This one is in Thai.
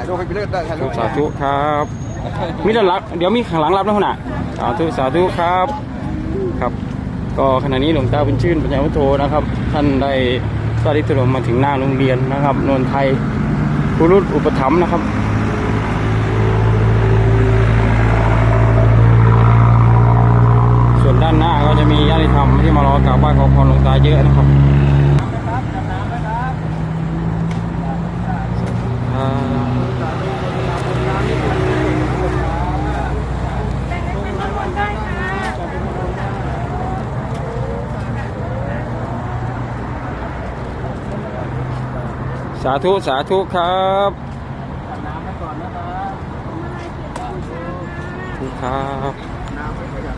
ายรูปให้พี่เลิศได้ถ่ายรูปสาธุครับ มีด้านหลังเดี๋ยวมีข้างหลังรับแล้วนะสาธุสาธุครับครับ ก็ขณะนี้หลวงตาบุญชื่นปัญญาวุฒโธนะครับ ท่านได้สวัสดีตุลมาถึงหน้าโรงเรียนนะครับนนทไทยคุรุตอุปถัมภ์นะครับส่วนด้านหน้าก็จะมีญาติธรรมที่มารอกราบไหว้ขอพรหลวงตาเยอะนะครับ สาธุสาธุครับน้ำไปก่อนนะครับครับ น้ำไปขยับ